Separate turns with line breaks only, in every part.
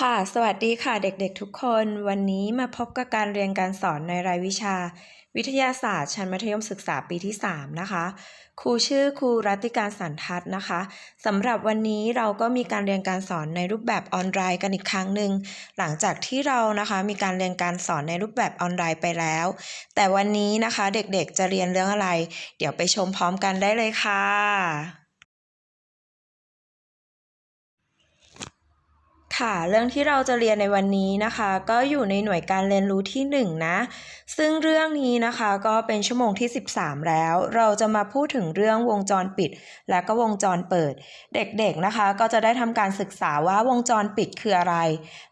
ค่ะ สวัสดีค่ะเด็กๆทุกคน วันนี้มาพบกับการเรียนการสอนในรายวิชา วิทยาศาสตร์ชั้นมัธยมศึกษาปีที่ 3 นะคะ ครูชื่อครูรัติการสันทัศน์นะคะสำหรับวันนี้เราก็มีการเรียนการสอนในรูปแบบออนไลน์กันอีกครั้งหนึ่งหลังจากที่เรานะคะมีการเรียนการสอนในรูปแบบออนไลน์ไปแล้ว แต่วันนี้นะคะเด็กๆจะเรียนเรื่องอะไร เดี๋ยวไปชมพร้อมกันได้เลยค่ะ ค่ะ เรื่องที่เราจะเรียนในวันนี้นะคะ ก็อยู่ในหน่วยการเรียนรู้ที่ 1 นะ ซึ่งเรื่องนี้นะคะก็เป็นชั่วโมงที่ 13 แล้ว เราจะมาพูดถึงเรื่องวงจรปิด และก็วงจรเปิด เด็กๆนะคะ ก็จะได้ทำการศึกษาว่าวงจรปิดคืออะไร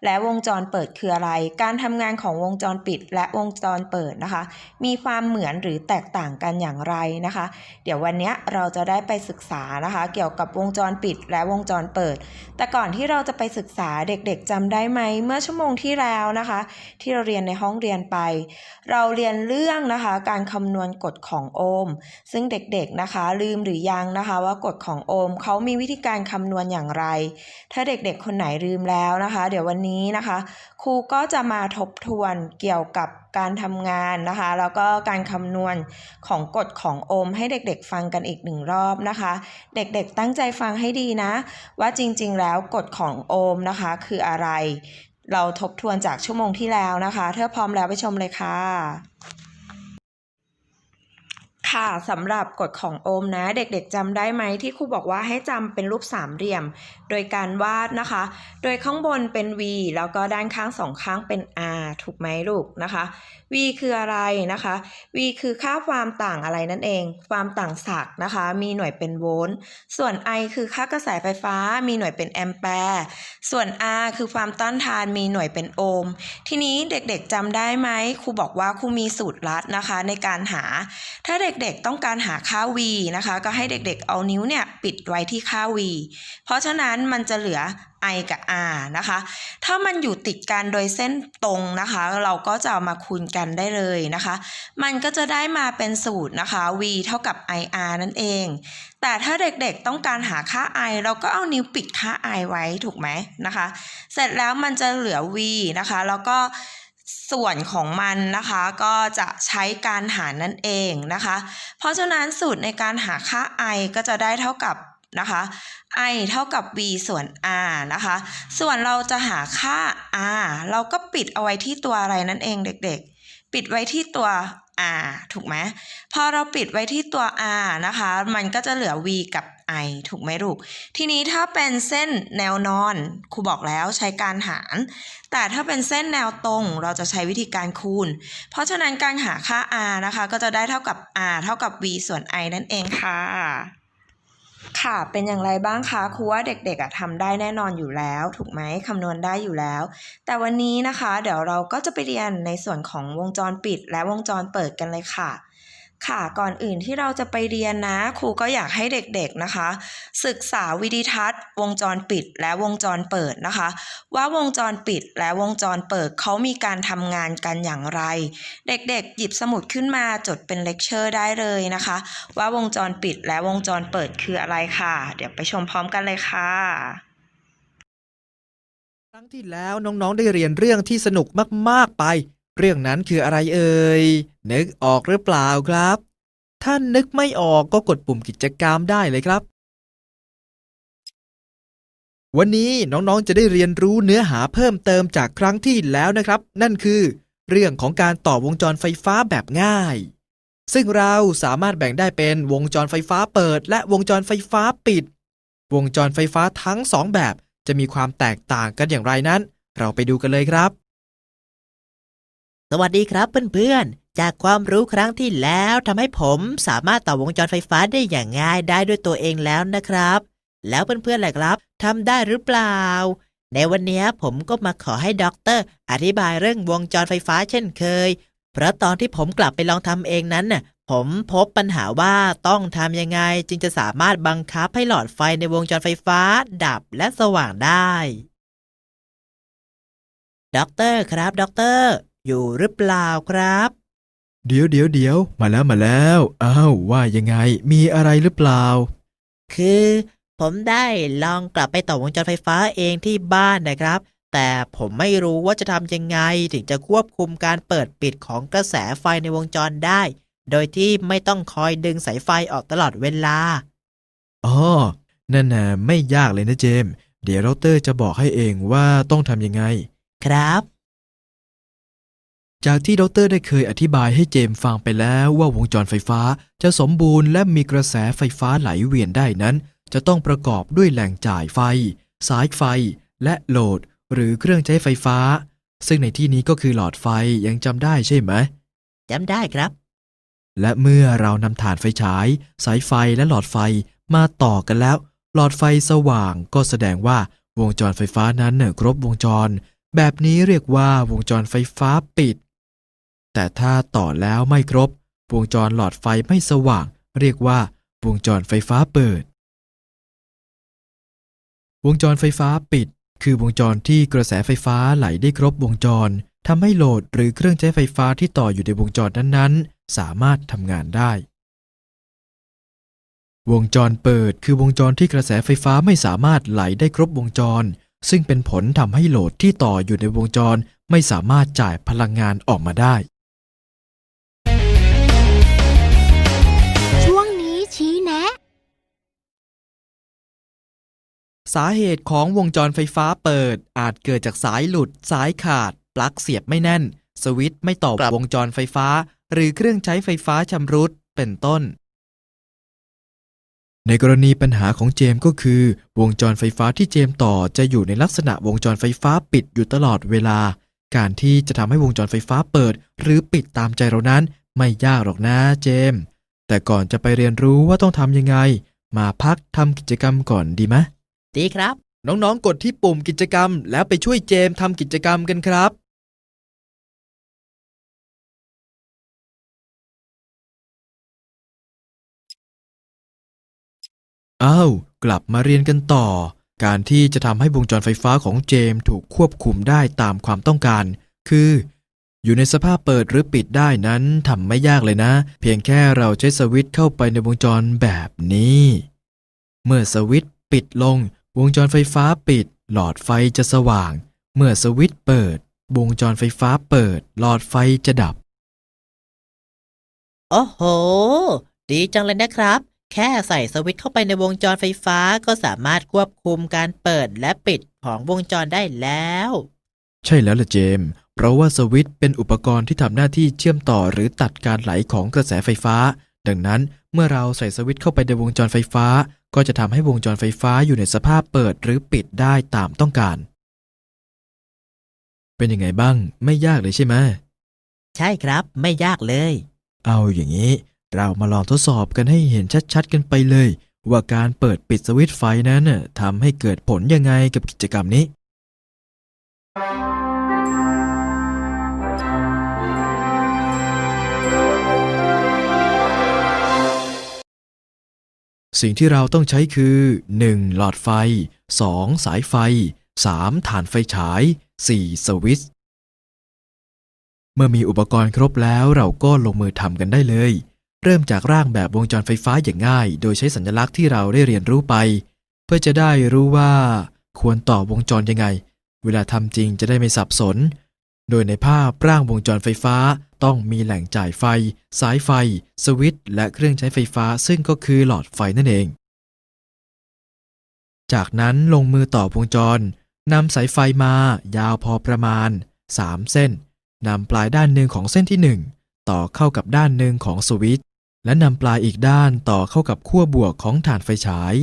และวงจรเปิดคืออะไร การทำงานของวงจรปิด และวงจรเปิดนะคะ มีความเหมือนหรือแตกต่างกันอย่างไรนะคะ เดี๋ยววันนี้เราจะได้ไปศึกษานะคะ เกี่ยวกับวงจรปิด และวงจรเปิด แต่ก่อนที่เราจะไปศึกษาเด็กๆจำได้ไหมเมื่อชั่วโมงที่แล้วนะคะ ที่เราเรียนในห้องเรียนไป เราเรียนเรื่องนะคะการคำนวณกฎของโอห์มซึ่งเด็กๆนะคะ ลืมหรือยังนะคะ ว่ากฎของโอห์มเขามีวิธีการคำนวณอย่างไร ถ้าเด็กๆคนไหนลืมแล้วนะคะ เดี๋ยววันนี้นะคะ ครูก็จะมาทบทวนเกี่ยวกับการทำงานนะคะ แล้วก็การคำนวณของกฎของโอห์มให้เด็กๆฟังกันอีกหนึ่งรอบนะคะ เด็กๆตั้งใจฟังให้ดีนะ ว่าจริงๆ แล้วกฎของโอห์มนะคะคืออะไร เราทบทวนจากชั่วโมงที่แล้วนะคะ ถ้าพร้อมแล้วไปชมเลยค่ะ ค่ะสำหรับกฎของโอห์มนะ เด็กๆจำได้ไหมที่ครูบอกว่าให้จำเป็นรูปสามเหลี่ยม โดยการวาดนะคะ โดยข้างบนเป็น v แล้วก็ด้านข้างสองข้างเป็น r ถูกไหมลูกนะคะ v คืออะไรนะคะ v คือค่าความต่างอะไรนั่นเอง ความต่างศักย์นะคะ มีหน่วยเป็นโวลต์ส่วน I คือค่ากระแสไฟฟ้า มีหน่วยเป็นแอมแปร์ส่วน R คือความต้านทานมีหน่วยเป็นโอห์มทีนี้เด็กๆจำได้ไหมครูบอกว่าครูมีสูตรลัดนะคะในการหา ถ้าเด็กด็กๆต้องการหาค่า v นะคะ ก็ให้เด็กๆ เอานิ้วเนี่ยปิดไว้ที่ค่า v เพราะฉะนั้นมันจะเหลือ i กับ r นะคะ ถ้ามันอยู่ติดกันโดยเส้นตรงนะคะ เราก็จะเอามาคูณกันได้เลยนะคะ มันก็จะได้มาเป็นสูตรนะคะ v เท่ากับ ir นั่นเอง แต่ถ้าเด็กๆต้องการหาค่า i เราก็เอานิ้วปิดค่า i ไว้ถูกไหมนะคะ เสร็จแล้วมันจะเหลือ v นะคะ แล้วก็ ส่วนของมันนะคะก็จะใช้การหารนั่นเองนะคะ เพราะฉะนั้นสูตรในการหาค่า i ก็จะได้เท่ากับนะคะ i เท่ากับ v ส่วน r นะคะ ส่วนเราจะหาค่า r เราก็ปิดเอาไว้ที่ตัวอะไรนั่นเองเด็กๆ ปิดไว้ที่ตัว r ถูกไหมพอเราปิดไว้ที่ตัว r นะคะ มันก็จะเหลือ v กับ i ถูกไหมลูก ทีนี้ถ้าเป็นเส้นแนวนอนครูบอกแล้วใช้การหาร แต่ถ้าเป็นเส้นแนวตรงเราจะใช้วิธีการคูณ เพราะฉะนั้นการหาค่า r นะคะ ก็จะได้เท่ากับ r เท่ากับ v ส่วน i นั่นเองค่ะค่ะ เป็นอย่างไรบ้างคะ ครูว่าเด็กๆอะทำได้แน่นอนอยู่แล้ว ถูกไหมคำนวณได้อยู่แล้ว แต่วันนี้นะคะ เดี๋ยวเราก็จะไปเรียนในส่วนของวงจรปิดและวงจรเปิดกันเลยค่ะ ค่ะก่อนอื่นที่เราจะไปเรียนนะ ครูก็อยากให้เด็กๆนะคะ ศึกษาวิดีทัศน์ วงจรปิดและวงจรเปิดนะคะ ว่าวงจรปิดและวงจรเปิดเขามีการทำงานกันอย่างไร เด็กๆ หยิบสมุดขึ้นมาจดเป็นเลคเชอร์ได้เลยนะคะ ว่าวงจรปิดและวงจรเปิดคืออะไรค่ะ เดี๋ยวไปชมพร้อมกันเลยค่ะ
ครั้งที่แล้วน้องๆได้เรียนเรื่องที่สนุกมากๆไป เรื่องนั้นคืออะไรเอ่ย นึกออกหรือเปล่าครับ ถ้านึกไม่ออกก็กดปุ่มกิจกรรมได้เลยครับ วันนี้น้องๆจะได้เรียนรู้เนื้อหาเพิ่มเติมจากครั้งที่แล้วนะครับ นั่นคือ เรื่องของการต่อวงจรไฟฟ้าแบบง่าย ซึ่งเราสามารถแบ่งได้เป็นวงจรไฟฟ้าเปิด และวงจรไฟฟ้าปิด วงจรไฟฟ้าทั้งสองแบบจะมีความแตกต่างกันอย่างไรนั้น เราไปดูกันเลยครับ
สวัสดีครับเพื่อนๆ จากความรู้ครั้งที่แล้วทำให้ผมสามารถต่อวงจรไฟฟ้าได้อย่างง่ายได้ด้วยตัวเองแล้วนะครับ แล้วเพื่อนๆล่ะครับทำได้หรือเปล่า ในวันนี้ผมก็มาขอให้ด็อกเตอร์อธิบายเรื่องวงจรไฟฟ้าเช่นเคย เพราะตอนที่ผมกลับไปลองทำเองนั้นน่ะผมพบปัญหาว่าต้องทำยังไงจึงจะสามารถบังคับให้หลอดไฟในวงจรไฟฟ้าดับและสว่างได้ด็อกเตอร์ครับด็อกเตอร์ อยู่หรือเปล่าครับ
เดี๋ยวเดี๋ยวเดี๋ยวมาแล้วมาแล้วอ้าวว่ายังไง มีอะไรหรือเปล่า
คือ ผมได้ลองกลับไปต่อวงจรไฟฟ้าเองที่บ้านนะครับ แต่ผมไม่รู้ว่าจะทำยังไง ถึงจะควบคุมการเปิดปิดของกระแสไฟในวงจรได้ โดยที่ไม่ต้องคอยดึงสายไฟออกตลอดเวลา
อ๋อนั่นน่ะไม่ยากเลยนะเจมส์เดี๋ยวเราเตอร์จะบอกให้เองว่าต้องทำยังไง
ครับ
จากที่ดรได้เคยอธิบายให้เจมส์ฟังไปแล้วว่าวงจรไฟฟ้าจะสมบูรณ์และมีกระแสไฟฟ้าไหลเวียนได้นั้น จะต้องประกอบด้วยแหล่งจ่ายไฟ สายไฟ และโหลด หรือเครื่องใช้ไฟฟ้า ซึ่งในที่นี้ก็คือหลอดไฟยังจำได้ใช่ไหม
จำได้ครับ
และเมื่อเรานำถ่านไฟฉาย สายไฟและหลอดไฟมาต่อกันแล้ว หลอดไฟสว่างก็แสดงว่าวงจรไฟฟ้านั้นเน่ะครบวงจร แบบนี้เรียกว่าวงจรไฟฟ้าปิด แต่ถ้าต่อแล้วไม่ครบ วงจรหลอดไฟไม่สว่าง เรียกว่า วงจรไฟฟ้าเปิด วงจรไฟฟ้าปิด คือวงจรที่กระแสไฟฟ้าไหลได้ครบวงจรทำให้โหลดหรือเครื่องใช้ไฟฟ้าที่ต่ออยู่ในวงจรนั้นๆ สามารถทำงานได้ วงจรเปิดคือวงจรที่กระแสไฟฟ้าไม่สามารถไหลได้ครบวงจร ซึ่งเป็นผลทำให้โหลดที่ต่ออยู่ในวงจรไม่สามารถจ่ายพลังงานออกมาได้ สาเหตุของวงจรไฟฟ้าเปิด อาจเกิดจากสายหลุด สายขาด ปลั๊กเสียบไม่แน่น สวิตช์ไม่ต่อ
ครับ
วงจรไฟฟ้า หรือเครื่องใช้ไฟฟ้าชำรุด เป็นต้น ในกรณีปัญหาของเจมส์ก็คือ วงจรไฟฟ้าที่เจมส์ต่อจะอยู่ในลักษณะวงจรไฟฟ้าปิดอยู่ตลอดเวลา การที่จะทำให้วงจรไฟฟ้าเปิด หรือปิดตามใจเรานั้น ไม่ยากหรอกนะเจมส์แต่ก่อนจะไปเรียนรู้ว่าต้องทำยังไง มาพักทำกิจกรรมก่อนดีไหม
ดีครับ
น้องๆ กดที่ปุ่มกิจกรรม แล้วไปช่วยเจมส์ทำกิจกรรมกันครับ อ้าว กลับมาเรียนกันต่อ การที่จะทำให้วงจรไฟฟ้าของเจมส์ถูกควบคุมได้ตามความต้องการ คือ อยู่ในสภาพเปิดหรือปิดได้นั้นทำไม่ยากเลยนะ เพียงแค่เราใช้สวิตช์เข้าไปในวงจรแบบนี้ เมื่อสวิตช์ปิดลง วงจรไฟฟ้าปิด หลอดไฟจะสว่าง เมื่อสวิตช์เปิด วงจรไฟฟ้าเปิด หลอดไฟจะดับ
โอ้โห ดีจังเลยนะครับ แค่ใส่สวิตช์เข้าไปในวงจรไฟฟ้าก็สามารถควบคุมการเปิดและปิดของวงจรได้แล้ว
ใช่แล้วล่ะเจมส์เพราะว่าสวิตช์เป็นอุปกรณ์ที่ทำหน้าที่เชื่อมต่อหรือตัดการไหลของกระแสไฟฟ้า ดังนั้น เมื่อเราใส่สวิตช์เข้าไปในวงจรไฟฟ้า ก็จะทำให้วงจรไฟฟ้าอยู่ในสภาพเปิดหรือปิดได้ตามต้องการ เป็นยังไงบ้าง ไม่ยากเลยใช่ไหม
ใช่ครับ ไม่ยากเลย
เอาอย่างนี้ เรามาลองทดสอบกันให้เห็นชัดๆ กันไปเลย ว่าการเปิดปิดสวิตช์ไฟนั้นน่ะทำให้เกิดผลยังไงกับกิจกรรมนี้ สิ่งที่เราต้องใช้คือ 1. หลอดไฟ 2. สายไฟ 3. ฐานไฟฉาย 4. สวิตช์เมื่อมีอุปกรณ์ครบแล้วเราก็ลงมือทำกันได้เลย เริ่มจากร่างแบบวงจรไฟฟ้าอย่างง่าย โดยใช้สัญลักษณ์ที่เราได้เรียนรู้ไป เพื่อจะได้รู้ว่า ควรต่อวงจรยังไง เวลาทำจริงจะได้ไม่สับสน โดยในภาพร่างวงจรไฟฟ้าต้องมีแหล่งจ่ายไฟ สายไฟ สวิตช์และเครื่องใช้ไฟฟ้าซึ่งก็คือหลอดไฟนั่นเอง จากนั้นลงมือต่อวงจรนำสายไฟมายาวพอประมาณ 3 เส้นนำปลายด้านหนึ่งของเส้นที่ 1 ต่อเข้ากับด้านหนึ่งของสวิตช์และนำปลายอีกด้านต่อเข้ากับขั้วบวกของฐานไฟฉาย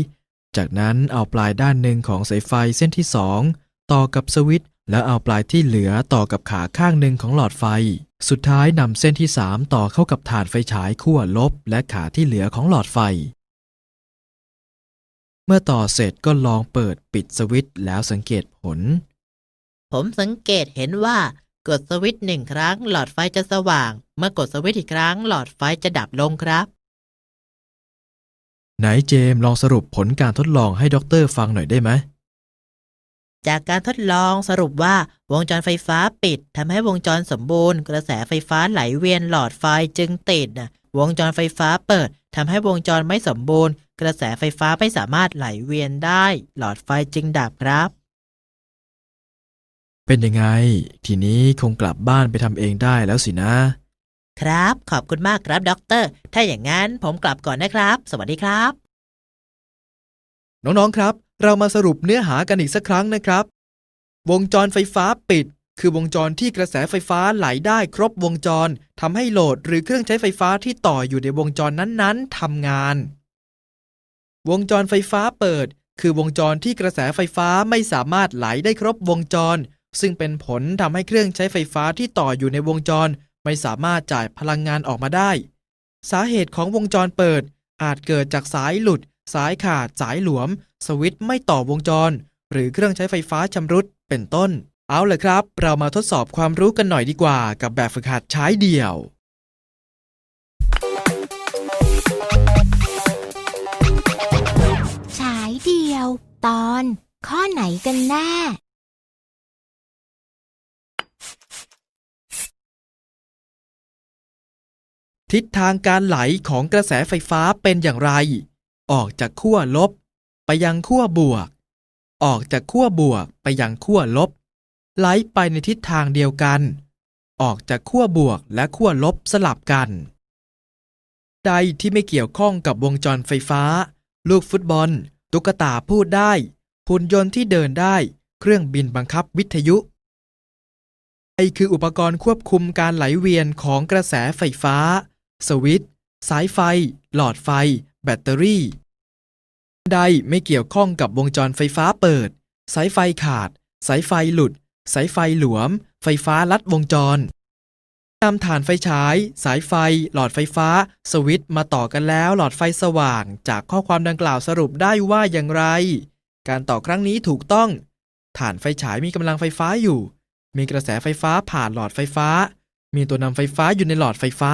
จากนั้นเอาปลายด้านหนึ่งของสายไฟเส้นที่ 2 ต่อกับสวิตช์ แล้วเอาปลายที่เหลือต่อกับขาข้างหนึ่งของหลอดไฟ สุดท้ายนำเส้นที่ 3 ต่อเข้ากับฐานไฟฉายขั้วลบ และขาที่เหลือของหลอดไฟ เมื่อต่อเสร็จก็ลองเปิดปิดสวิตช์แล้วสังเกตผล
ผมสังเกตเห็นว่ากดสวิตช์หนึ่งครั้ง หลอดไฟจะสว่าง เมื่อกดสวิตช์อีกครั้ง หลอดไฟจะดับลงครับ
ไหนเจมส์ลองสรุปผลการทดลองให้ด็อกเตอร์ฟังหน่อยได้ไหม
จากการทดลองสรุปว่าวงจรไฟฟ้าปิดทำให้วงจรสมบูรณ์ กระแสไฟฟ้าไหลเวียนหลอดไฟจึงติดน่ะวงจรไฟฟ้าเปิดทำให้วงจรไม่สมบูรณ์ กระแสไฟฟ้าไม่สามารถไหลเวียนได้ หลอดไฟจึงดับครับ
เป็นยังไง ทีนี้คงกลับบ้านไปทำเองได้แล้วสินะ
ครับ ขอบคุณมากครับด็อกเตอร์ ถ้าอย่างนั้นผมกลับก่อนนะครับ สวัสดีครับ
น้องๆครับ เรามาสรุปเนื้อหากันอีกสักครั้งนะครับ วงจรไฟฟ้าปิด คือวงจรที่กระแสไฟฟ้าไหลได้ครบวงจรทำให้โหลดหรือเครื่องใช้ไฟฟ้าที่ต่ออยู่ในวงจรนั้นๆทำงาน วงจรไฟฟ้าเปิด คือวงจรที่กระแสไฟฟ้าไม่สามารถไหลได้ครบวงจร ซึ่งเป็นผลทำให้เครื่องใช้ไฟฟ้าที่ต่ออยู่ในวงจร ไม่สามารถจ่ายพลังงานออกมาได้ สาเหตุของวงจรเปิดอาจเกิดจากสายหลุด สายขาดสายหลวม สวิตช์ไม่ต่อวงจร หรือเครื่องใช้ไฟฟ้าชำรุดเป็นต้น เอาเลยครับ เรามาทดสอบความรู้กันหน่อยดีกว่า กับแบบฝึกหัดใช้เดี่ยว
ฉายเดียว ตอน ข้อไหนกันแน่
ทิศทางการไหลของกระแสไฟฟ้าเป็นอย่างไร ออกจากขั้วลบ ไปยังขั้วบวก ออกจากขั้วบวกไปยังขั้วลบ ไหลไปในทิศทางเดียวกัน ออกจากขั้วบวกและขั้วลบสลับกัน ใดที่ไม่เกี่ยวข้องกับวงจรไฟฟ้า ลูกฟุตบอล ตุ๊กตาพูดได้หุ่นยนต์ที่เดินได้ เครื่องบินบังคับวิทยุไอคืออุปกรณ์ควบคุมการไหลเวียนของกระแสไฟฟ้า สวิตช์สายไฟ หลอดไฟ แบตเตอรี่ ใดไม่เกี่ยวข้องกับวงจรไฟฟ้าเปิด สายไฟขาด สายไฟหลุด สายไฟหลวม ไฟฟ้าลัดวงจรนำฐานไฟฉาย สายไฟ หลอดไฟฟ้า สวิตช์มาต่อกันแล้วหลอดไฟสว่าง จากข้อความดังกล่าวสรุปได้ว่าอย่างไร การต่อครั้งนี้ถูกต้อง ฐานไฟฉายมีกำลังไฟฟ้าอยู่ มีกระแสไฟฟ้าผ่านหลอดไฟฟ้า มีตัวนำไฟฟ้าอยู่ในหลอดไฟฟ้า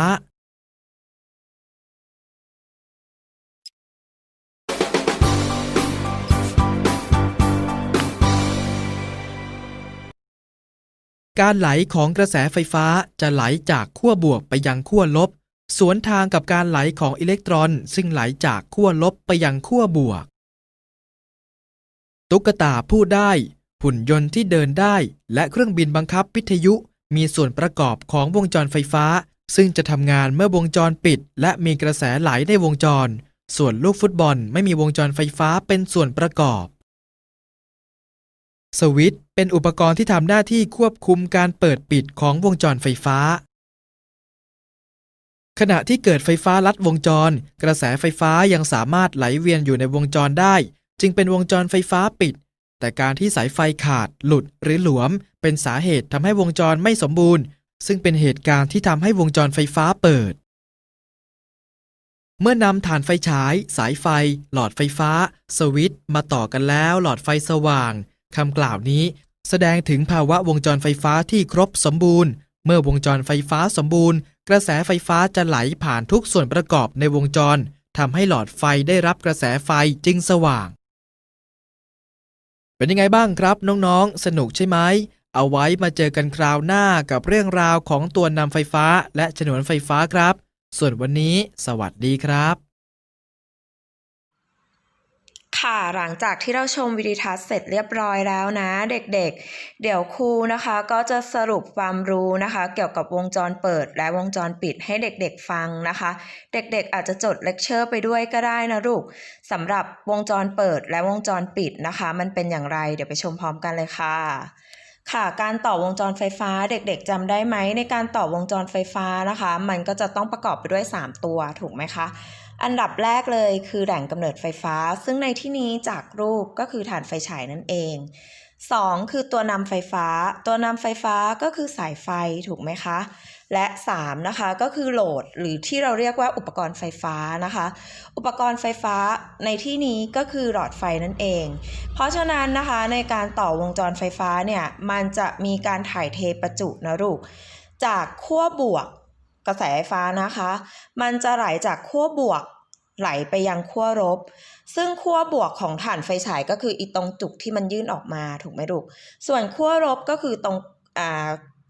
การไหลของกระแสไฟฟ้าจะไหลจากขั้วบวกไปยังขั้วลบ สวนทางกับการไหลของอิเล็กตรอน ซึ่งไหลจากขั้วลบไปยังขั้วบวก ตุ๊กตาพูดได้ หุ่นยนต์ที่เดินได้ และเครื่องบินบังคับวิทยุ มีส่วนประกอบของวงจรไฟฟ้า ซึ่งจะทำงานเมื่อวงจรปิด และมีกระแสไหลในวงจร ส่วนลูกฟุตบอลไม่มีวงจรไฟฟ้าเป็นส่วนประกอบ สวิตช์เป็นอุปกรณ์ที่ทำหน้าที่ควบคุมการเปิดปิดของวงจรไฟฟ้า ขณะที่เกิดไฟฟ้าลัดวงจร กระแสไฟฟ้ายังสามารถไหลเวียนอยู่ในวงจรได้ จึงเป็นวงจรไฟฟ้าปิด แต่การที่สายไฟขาด หลุดหรือหลวม เป็นสาเหตุทำให้วงจรไม่สมบูรณ์ ซึ่งเป็นเหตุการณ์ที่ทำให้วงจรไฟฟ้าเปิดเมื่อนำฐานไฟฉาย สายไฟ หลอดไฟฟ้า สวิตช์มาต่อกันแล้ว หลอดไฟสว่าง คำกล่าวนี้แสดงถึงภาวะวงจรไฟฟ้าที่ครบสมบูรณ์ เมื่อวงจรไฟฟ้าสมบูรณ์ กระแสไฟฟ้าจะไหลผ่านทุกส่วนประกอบในวงจรทำให้หลอดไฟได้รับกระแสไฟจึงสว่าง เป็นยังไงบ้างครับน้องๆ สนุกใช่ไหม เอาไว้มาเจอกันคราวหน้ากับเรื่องราวของตัวนำไฟฟ้าและฉนวนไฟฟ้าครับ ส่วนวันนี้ สวัสดีครับ
ค่ะ หลังจากที่เราชมวิดีทัศน์เสร็จเรียบร้อยแล้วนะ เด็กๆเดี๋ยวครูนะคะก็จะสรุปความรู้นะคะ เกี่ยวกับวงจรเปิดและวงจรปิดให้เด็กๆฟังนะคะ เด็กๆอาจจะจดเลคเชอร์ไปด้วยก็ได้นะลูกสำหรับวงจรเปิดและวงจรปิดนะคะ มันเป็นอย่างไรเดี๋ยวไปชมพร้อมกันเลยค่ะค่ะการต่อวงจรไฟฟ้าเด็กๆจำได้ไหมในการต่อวงจรไฟฟ้านะคะ มันก็จะต้องประกอบไปด้วย 3 ตัวถูกไหมคะ อันดับแรกเลยคือแหล่งกำเนิดไฟฟ้า ซึ่งในที่นี้จากรูปก็คือฐานไฟฉายนั่นเอง 2 คือตัวนำไฟฟ้า ตัวนำไฟฟ้าก็คือสายไฟถูกไหมคะ และ 3 นะคะก็คือโหลดหรือที่เราเรียกว่าอุปกรณ์ไฟฟ้านะคะ อุปกรณ์ไฟฟ้าในที่นี้ก็คือหลอดไฟนั่นเอง เพราะฉะนั้นนะคะในการต่อวงจรไฟฟ้าเนี่ยมันจะมีการถ่ายเทประจุนะลูกจากขั้วบวก กระแสไฟฟ้านะคะ มันจะไหลจากขั้วบวกไหลไปยังขั้วลบ ซึ่งขั้วบวกของฐานไฟฉายก็คืออีตรงจุกที่มันยื่นออกมาถูกไหมลูก ส่วนขั้วลบก็คือตรงอ่า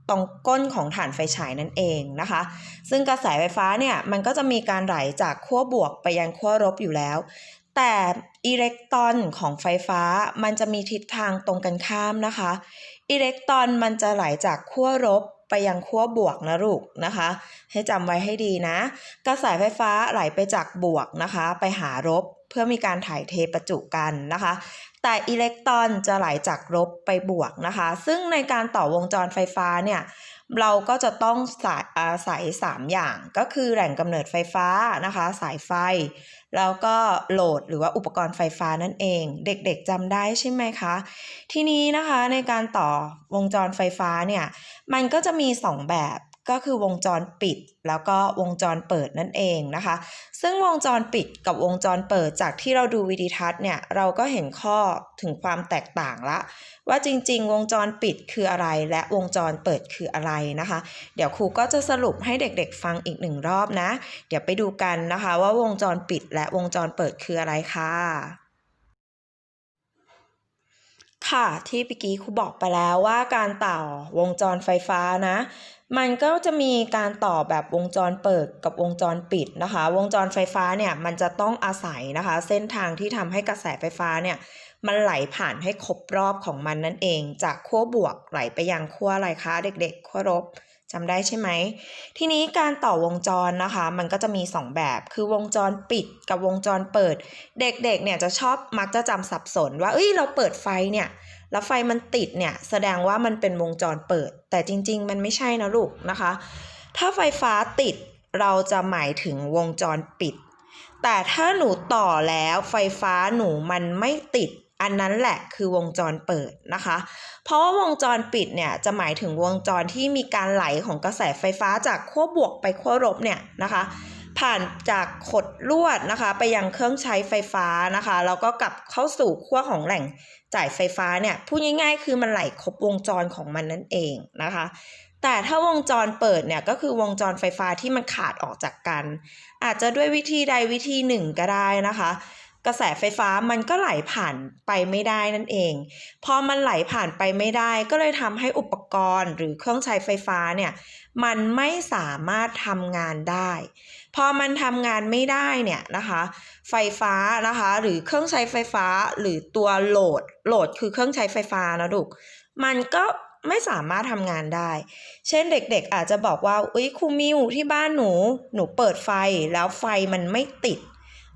ตรงก้นของฐานไฟฉายนั่นเองนะคะ ซึ่งกระแสไฟฟ้าเนี่ยมันก็จะมีการไหลจากขั้วบวกไปยังขั้วลบอยู่แล้ว แต่อิเล็กตรอนของไฟฟ้ามันจะมีทิศทางตรงกันข้ามนะคะ อิเล็กตรอนมันจะไหลจากขั้วลบ ไปยังขั้วบวกนะลูกนะคะ ให้จำไว้ให้ดีนะ กระแสไฟฟ้าไหลไปจากบวกนะคะ ไปหาลบเพื่อมีการถ่ายเทประจุกันนะคะ แต่อิเล็กตรอนจะไหลจากลบไปบวกนะคะ ซึ่งในการต่อวงจรไฟฟ้าเนี่ย เราก็จะต้องสายอาศัย 3 อย่างก็คือแหล่งกำเนิดไฟฟ้านะคะ สายไฟ แล้วก็โหลดหรือว่าอุปกรณ์ไฟฟ้านั่นเอง เด็กๆจำได้ใช่ไหมคะ ทีนี้นะคะในการต่อวงจรไฟฟ้าเนี่ย มันก็จะมี 2 แบบ ก็คือวงจรปิดแล้วก็วงจรเปิดนั่นเองนะคะ ซึ่งวงจรปิดกับวงจรเปิดจากที่เราดูวิดีทัศน์เนี่ยเราก็เห็นข้อถึงความแตกต่างละ ว่าจริง ๆ วงจรปิดคืออะไรและวงจรเปิดคืออะไรนะคะ เดี๋ยวครูก็จะสรุปให้เด็กๆฟังอีกหนึ่งรอบนะ เดี๋ยวไปดูกันนะคะว่าวงจรปิดและวงจรเปิดคืออะไรค่ะค่ะที่เมื่อกี้ครูบอกไปแล้วว่าการต่อวงจรไฟฟ้านะ มันก็จะมีการต่อแบบวงจรเปิดกับวงจรปิดนะคะ วงจรไฟฟ้าเนี่ยมันจะต้องอาศัยนะคะ เส้นทางที่ทำให้กระแสไฟฟ้าเนี่ยมันไหลผ่านให้ครบรอบของมันนั่นเอง จากขั้วบวกไหลไปยังขั้วอะไรคะเด็กๆขั้วลบ จำได้ใช่ไหม ทีนี้การต่อวงจรนะคะ มันก็จะมี 2 แบบ คือวงจรปิดกับวงจรเปิด เด็กๆ เนี่ยจะชอบมักจะจำสับสนว่า เอ้ย เราเปิดไฟเนี่ย แล้วไฟมันติดเนี่ย แสดงว่ามันเป็นวงจรเปิด แต่จริง ๆ มันไม่ใช่นะลูกนะคะ ถ้าไฟฟ้าติด เราจะหมายถึงวงจรปิด แต่ถ้าหนูต่อแล้วไฟฟ้าหนูมันไม่ติด อันนั้นแหละคือวงจรเปิดนะคะ เพราะว่าวงจรปิดเนี่ยจะหมายถึงวงจรที่มีการไหลของกระแสไฟฟ้าจากขั้วบวกไปขั้วลบเนี่ยนะคะ ผ่านจากขดลวดนะคะ ไปยังเครื่องใช้ไฟฟ้านะคะแล้วก็กลับเข้าสู่ขั้วของแหล่งจ่ายไฟฟ้าเนี่ยพูดง่ายๆ คือมันไหลครบวงจรของมันนั่นเองนะคะ แต่ถ้าวงจรเปิดเนี่ยก็คือวงจรไฟฟ้าที่มันขาดออกจากกัน อาจจะด้วยวิธีใดวิธีหนึ่งก็ได้นะคะ กระแสไฟฟ้ามันก็ไหลผ่านไปไม่ได้นั่นเอง พอมันไหลผ่านไปไม่ได้ก็เลยทำให้อุปกรณ์หรือเครื่องใช้ไฟฟ้าเนี่ยมันไม่สามารถทำงานได้ พอมันทำงานไม่ได้เนี่ยนะคะไฟฟ้านะคะหรือเครื่องใช้ไฟฟ้าหรือตัวโหลดโหลดคือเครื่องใช้ไฟฟ้านะลูกมันก็ไม่สามารถทำงานได้ เช่นเด็กๆ อาจจะบอกว่าอุ้ยครูมิวที่บ้านหนู หนูเปิดไฟแล้วไฟมันไม่ติด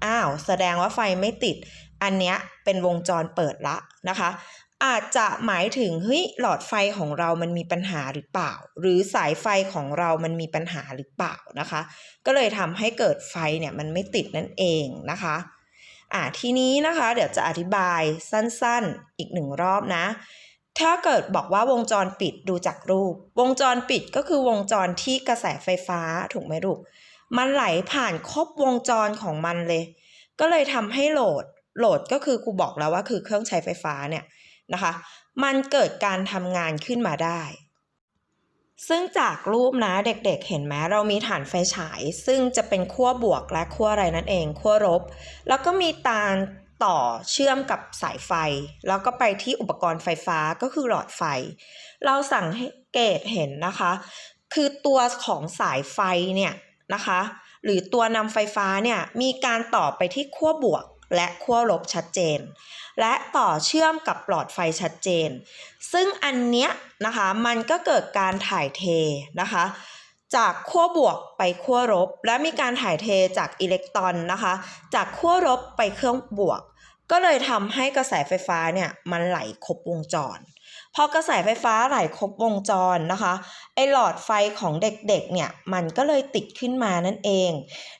อ้าวแสดงว่าไฟไม่ติด อันเนี้ยเป็นวงจรเปิดละนะคะ อาจจะหมายถึงเฮ้ยหลอดไฟของเรามันมีปัญหาหรือเปล่า หรือสายไฟของเรามันมีปัญหาหรือเปล่านะคะ ก็เลยทำให้เกิดไฟเนี่ยมันไม่ติดนั่นเองนะคะอ่าทีนี้นะคะเดี๋ยวจะอธิบายสั้นๆอีกหนึ่งรอบนะ ถ้าเกิดบอกว่าวงจรปิดดูจากรูป วงจรปิดก็คือวงจรที่กระแสไฟฟ้าถูกไหมลูก มันไหลผ่านครบวงจรของมันเลย ก็เลยทำให้โหลด โหลดก็คือครูบอกแล้วว่าคือเครื่องใช้ไฟฟ้าเนี่ยนะคะ มันเกิดการทำงานขึ้นมาได้ ซึ่งจากรูปนะเด็กๆ เห็นไหมเรามีฐานไฟฉาย ซึ่งจะเป็นขั้วบวกและขั้วอะไรนั่นเองขั้วลบ แล้วก็มีตาต่อเชื่อมกับสายไฟ แล้วก็ไปที่อุปกรณ์ไฟฟ้าก็คือหลอดไฟ เราสังเกตเห็นนะคะ คือตัวของสายไฟเนี่ย นะคะ หรือตัวนำไฟฟ้าเนี่ยมีการต่อไปที่ขั้วบวกและขั้วลบชัดเจน และต่อเชื่อมกับหลอดไฟชัดเจน ซึ่งอันเนี้ยนะคะมันก็เกิดการถ่ายเทนะคะ จากขั้วบวกไปขั้วลบ และมีการถ่ายเทจากอิเล็กตรอนนะคะ จากขั้วลบไปเครื่องบวก ก็เลยทำให้กระแสไฟฟ้าเนี่ยมันไหลครบวงจร พอกระแสไฟฟ้าไหลครบวงจรนะคะ ไอหลอดไฟของเด็กๆเนี่ยมันก็เลยติดขึ้นมานั่นเอง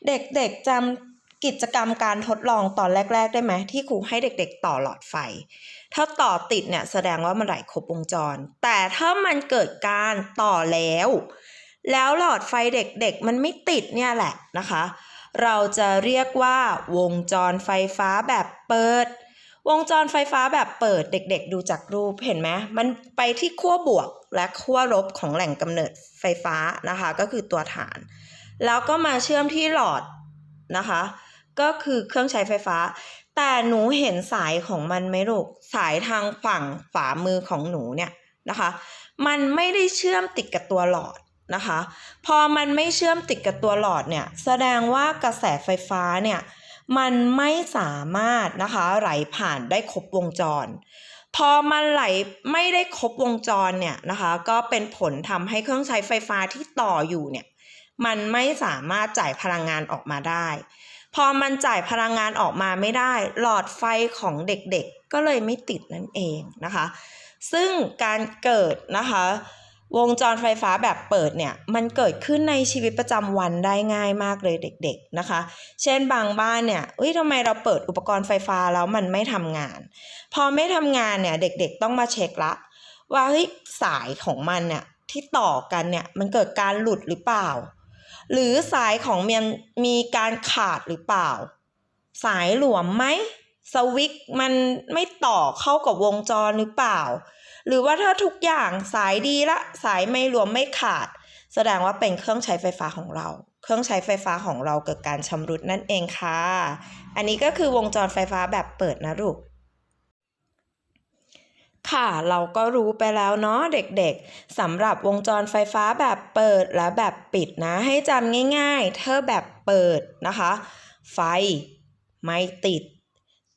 เด็กๆจำกิจกรรมการทดลองตอนแรก ๆ ได้ไหมที่ครูให้เด็กๆ ต่อหลอดไฟ ถ้าต่อติดเนี่ยแสดงว่ามันไหลครบวงจร แต่ถ้ามันเกิดการต่อแล้ว แล้วหลอดไฟเด็กๆ มันไม่ติดเนี่ยแหละนะคะ เราจะเรียกว่าวงจรไฟฟ้าแบบเปิด วงจรไฟฟ้าแบบเปิดเด็กๆ ดูจากรูปเห็นไหมมันไปที่ขั้วบวกและขั้วลบของแหล่งกำเนิดไฟฟ้านะคะ ก็คือตัวฐาน แล้วก็มาเชื่อมที่หลอดนะคะ ก็คือเครื่องใช้ไฟฟ้า แต่หนูเห็นสายของมันไหมลูกสายทางฝั่งขวามือของหนูเนี่ยนะคะ มันไม่ได้เชื่อมติดกับตัวหลอดนะคะ พอมันไม่เชื่อมติดกับตัวหลอดเนี่ย แสดงว่ากระแสไฟฟ้าเนี่ย มันไม่สามารถนะคะไหลผ่านได้ครบวงจร พอมันไหลไม่ได้ครบวงจรเนี่ยนะคะก็เป็นผลทำให้เครื่องใช้ไฟฟ้าที่ต่ออยู่เนี่ยมันไม่สามารถจ่ายพลังงานออกมาได้ พอมันจ่ายพลังงานออกมาไม่ได้ หลอดไฟของเด็กๆ ก็เลยไม่ติดนั่นเองนะคะ ซึ่งการเกิดนะคะ วงจรไฟฟ้าแบบเปิดเนี่ยมันเกิดขึ้นในชีวิตประจำวันได้ง่ายมากเลยเด็กๆนะคะ เช่นบางบ้านเนี่ยเอ้ยทำไมเราเปิดอุปกรณ์ไฟฟ้าแล้วมันไม่ทำงาน พอไม่ทำงานเนี่ยเด็กๆต้องมาเช็คละ ว่าเฮ้ยสายของมันเนี่ยที่ต่อกันเนี่ยมันเกิดการหลุดหรือเปล่า หรือสายของมันมีการขาดหรือเปล่า สายหลวมไหมสวิตมันไม่ต่อเข้ากับวงจรหรือเปล่า หรือว่าถ้าทุกอย่างสายดีละสายไม่หลวมไม่ขาด แสดงว่าเป็นเครื่องใช้ไฟฟ้าของเรา เครื่องใช้ไฟฟ้าของเราเกิดการชำรุดนั่นเองค่ะ อันนี้ก็คือวงจรไฟฟ้าแบบเปิดนะลูกค่ะเราก็รู้ไปแล้วเนาะเด็กๆสำหรับวงจรไฟฟ้าแบบเปิดและแบบปิดนะ ให้จำง่ายๆ เธอแบบเปิดนะคะ ไฟไม่ติด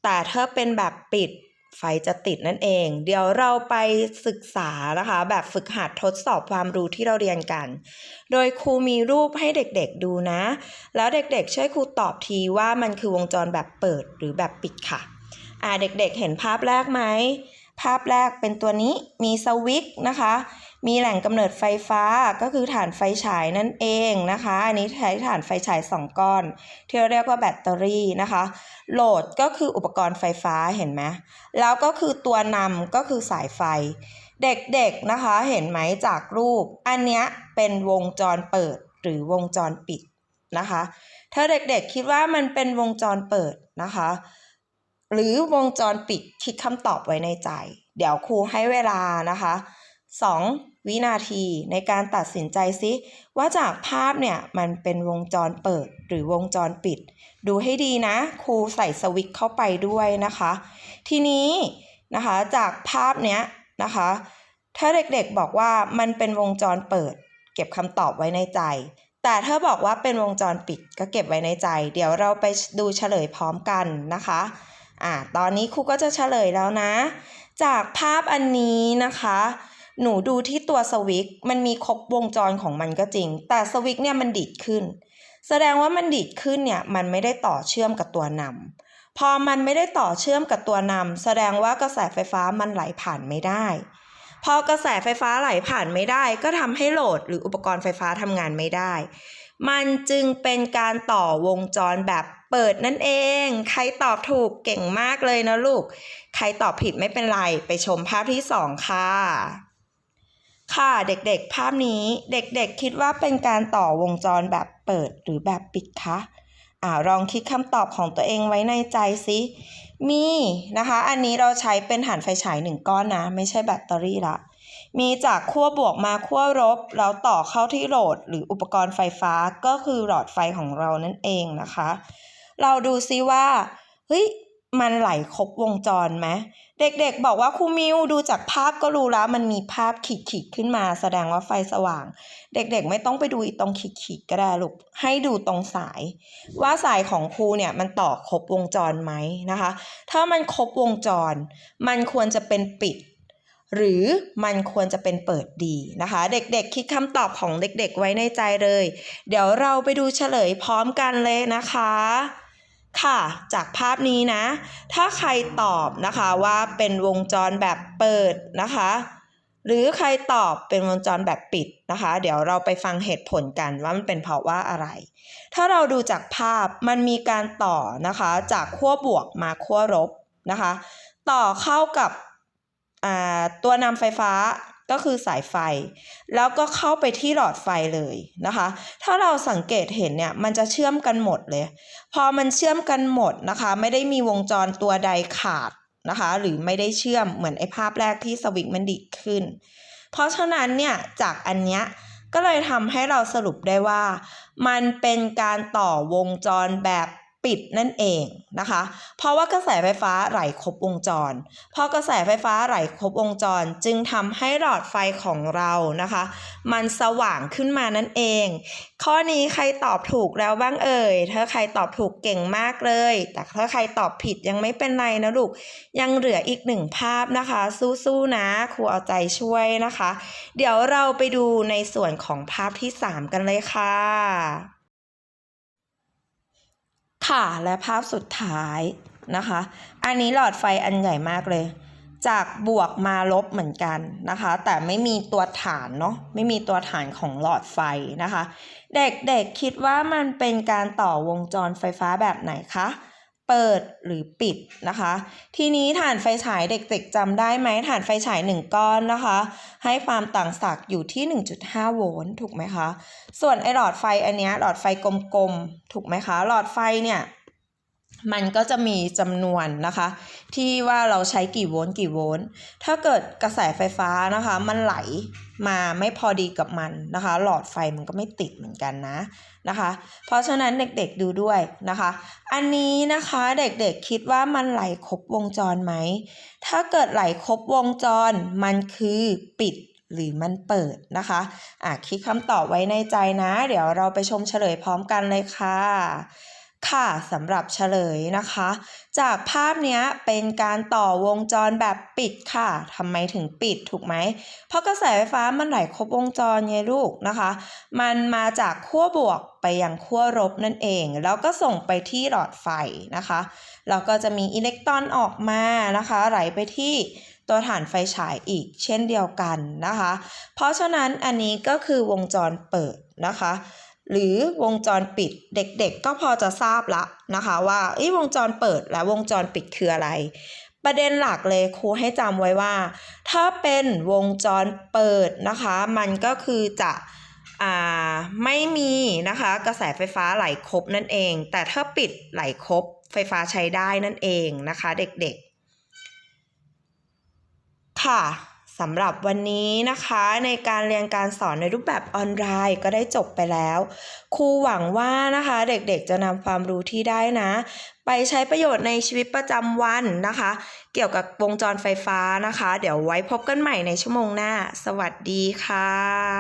แต่ถ้าเป็นแบบปิด ไฟจะติดนั่นเอง เดี๋ยวเราไปศึกษานะคะ แบบฝึกหัดทดสอบความรู้ที่เราเรียนกัน โดยครูมีรูปให้เด็กๆดูนะ แล้วเด็กๆช่วยครูตอบทีว่ามันคือวงจรแบบเปิดหรือแบบปิดค่ะ อ่าเด็กๆเห็นภาพแรกไหม ภาพแรกเป็นตัวนี้มีสวิตช์นะคะ มีแหล่งกำเนิดไฟฟ้าก็คือฐานไฟฉายนั่นเองนะคะ อันนี้ใช้ฐานไฟฉาย 2 ก้อน ที่เราเรียกว่าแบตเตอรี่นะคะ โหลดก็คืออุปกรณ์ไฟฟ้าเห็นไหมแล้วก็คือตัวนำก็คือสายไฟ เด็กๆนะคะเห็นไหมจากรูป อันเนี้ยเป็นวงจรเปิดหรือวงจรปิดนะคะ ถ้าเด็กๆคิดว่ามันเป็นวงจรเปิดนะคะ หรือวงจรปิดคิดคำตอบไว้ในใจ เดี๋ยวครูให้เวลานะคะ 2 วินาทีในการตัดสินใจซิว่าจากภาพเนี่ยมันเป็นวงจรเปิดหรือวงจรปิด ดูให้ดีนะ ครูใส่สวิตช์เข้าไปด้วยนะคะ ทีนี้นะคะจากภาพเนี้ยนะคะ ถ้าเด็กๆบอกว่ามันเป็นวงจรเปิด เก็บคำตอบไว้ในใจ แต่ถ้าบอกว่าเป็นวงจรปิดก็เก็บไว้ในใจ เดี๋ยวเราไปดูเฉลยพร้อมกันนะคะอ่าตอนนี้ครูก็จะเฉลยแล้วนะ จากภาพอันนี้นะคะ หนูดูที่ตัวสวิตช์มันมีครบวงจรของมันก็จริง แต่สวิตช์เนี่ยมันดีดขึ้น แสดงว่ามันดีดขึ้นเนี่ยมันไม่ได้ต่อเชื่อมกับตัวนำพอมันไม่ได้ต่อเชื่อมกับตัวนำแสดงว่ากระแสไฟฟ้ามันไหลผ่านไม่ได้ พอกระแสไฟฟ้าไหลผ่านไม่ได้ ก็ทำให้โหลดหรืออุปกรณ์ไฟฟ้าทำงานไม่ได้ มันจึงเป็นการต่อวงจรแบบเปิดนั่นเอง ใครตอบถูกเก่งมากเลยนะลูก ใครตอบผิดไม่เป็นไร ไปชมภาพที่สองค่ะ ค่ะเด็กๆ ภาพนี้เด็กๆ คิดว่าเป็นการต่อวงจรแบบเปิดหรือแบบปิดคะอ่าลองคิดคำตอบของตัวเองไว้ในใจสิมีนะคะ อันนี้เราใช้เป็นฐานไฟฉายหนึ่งก้อนนะ ไม่ใช่แบตเตอรี่ละ มีจากขั้วบวกมาขั้วลบแล้วต่อเข้าที่โหลด หรืออุปกรณ์ไฟฟ้าก็คือหลอดไฟของเรานั่นเองนะคะ เราดูซิว่าเฮ้ย มันไหลครบวงจรไหมเด็กๆบอกว่าครูมิวดูจากภาพก็รู้แล้ว มันมีภาพขีดๆขึ้นมา แสดงว่าไฟสว่าง เด็กๆ ไม่ต้องไปดูตรงขีดๆก็ได้ลูกให้ดูตรงสาย ว่าสายของครูเนี่ยมันต่อครบวงจรไหมนะคะ ถ้ามันครบวงจร มันควรจะเป็นปิด หรือมันควรจะเป็นเปิดดีนะคะ เด็กๆ คิดคำตอบของเด็กๆ ไว้ในใจเลย เดี๋ยวเราไปดูเฉลยพร้อมกันเลยนะคะ ค่ะ จากภาพนี้นะ ถ้าใครตอบนะคะว่าเป็นวงจรแบบเปิดนะคะ หรือใครตอบเป็นวงจรแบบปิดนะคะ เดี๋ยวเราไปฟังเหตุผลกันว่ามันเป็นเพราะว่าอะไร ถ้าเราดูจากภาพมันมีการต่อนะคะ จากขั้วบวกมาขั้วลบนะคะ ต่อเข้ากับตัวนำไฟฟ้า ก็คือสายไฟ แล้วก็เข้าไปที่หลอดไฟเลยนะคะ ถ้าเราสังเกตเห็นเนี่ยมันจะเชื่อมกันหมดเลย พอมันเชื่อมกันหมดนะคะ ไม่ได้มีวงจรตัวใดขาดนะคะ หรือไม่ได้เชื่อมเหมือนไอ้ภาพแรกที่สวิตช์มันดีดขึ้น เพราะฉะนั้นเนี่ยจากอันเนี้ยก็เลยทำให้เราสรุปได้ว่า มันเป็นการต่อวงจรแบบ ปิดนั่นเองนะคะ เพราะว่ากระแสไฟฟ้าไหลครบวงจร พอกระแสไฟฟ้าไหลครบวงจร จึงทำให้หลอดไฟของเรานะคะ มันสว่างขึ้นมานั่นเอง ข้อนี้ใครตอบถูกแล้วบ้างเอ่ยถ้าใครตอบถูกเก่งมากเลย แต่ถ้าใครตอบผิดยังไม่เป็นไรนะลูก ยังเหลืออีกหนึ่งภาพนะคะ สู้ๆนะครูเอาใจช่วยนะคะ เดี๋ยวเราไปดูในส่วนของภาพที่ 3 กันเลยค่ะ ค่ะและภาพสุดท้ายนะคะ อันนี้หลอดไฟอันใหญ่มากเลย จากบวกมาลบเหมือนกันนะคะ แต่ไม่มีตัวฐานเนาะไม่มีตัวฐานของหลอดไฟนะคะ เด็กๆคิดว่ามันเป็นการต่อวงจรไฟฟ้าแบบไหนคะ เปิดหรือปิดนะคะ ทีนี้ฐานไฟฉายเด็กๆจำได้ไหมฐานไฟฉายหนึ่งก้อนนะคะ ให้ความต่างศักย์อยู่ที่ 1.5 โวลต์ถูกไหมคะ ส่วนไอหลอดไฟอันนี้หลอดไฟกลมๆถูกไหมคะ หลอดไฟเนี่ยมันก็จะมีจำนวนนะคะ ที่ว่าเราใช้กี่โวลต์กี่โวลต์ถ้าเกิดกระแสไฟฟ้านะคะ มันไหลมาไม่พอดีกับมันนะคะ หลอดไฟมันก็ไม่ติดเหมือนกันนะ นะคะ เพราะฉะนั้นเด็กๆดูด้วยนะคะ อันนี้นะคะเด็กๆคิดว่ามันไหลครบวงจรไหม ถ้าเกิดไหลครบวงจรมันคือปิดหรือมันเปิดนะคะอะคิดคำตอบไว้ในใจนะ เดี๋ยวเราไปชมเฉลยพร้อมกันเลยค่ะ ค่ะสำหรับเฉลยนะคะ จากภาพนี้เป็นการต่อวงจรแบบปิดค่ะทำไมถึงปิดถูกไหม เพราะกระแสไฟฟ้ามันไหลครบวงจรไงลูกนะคะ มันมาจากขั้วบวกไปยังขั้วลบนั่นเอง แล้วก็ส่งไปที่หลอดไฟนะคะแล้วก็จะมีอิเล็กตรอนออกมานะคะ ไหลไปที่ตัวฐานไฟฉายอีกเช่นเดียวกันนะคะ เพราะฉะนั้นอันนี้ก็คือวงจรเปิดนะคะ หรือวงจรปิดเด็กๆก็พอจะทราบละนะคะ ว่าเอ้วงจรเปิดและวงจรปิดคืออะไร ประเด็นหลักเลยครูให้จำไว้ว่า ถ้าเป็นวงจรเปิดนะคะ มันก็คือจะอ่าไม่มีนะคะกระแสไฟฟ้าไหลครบนั่นเอง แต่ถ้าปิดไหลครบไฟฟ้าใช้ได้นั่นเองนะคะ เด็กๆ ค่ะ สำหรับวันนี้นะคะในการเรียนการสอนในรูปแบบออนไลน์ก็ได้จบไปแล้วครูหวังว่านะคะเด็กๆจะนำความรู้ที่ได้นะ ไปใช้ประโยชน์ในชีวิตประจำวันนะคะ เกี่ยวกับวงจรไฟฟ้านะคะ เดี๋ยวไว้พบกันใหม่ในชั่วโมงหน้า สวัสดีค่ะ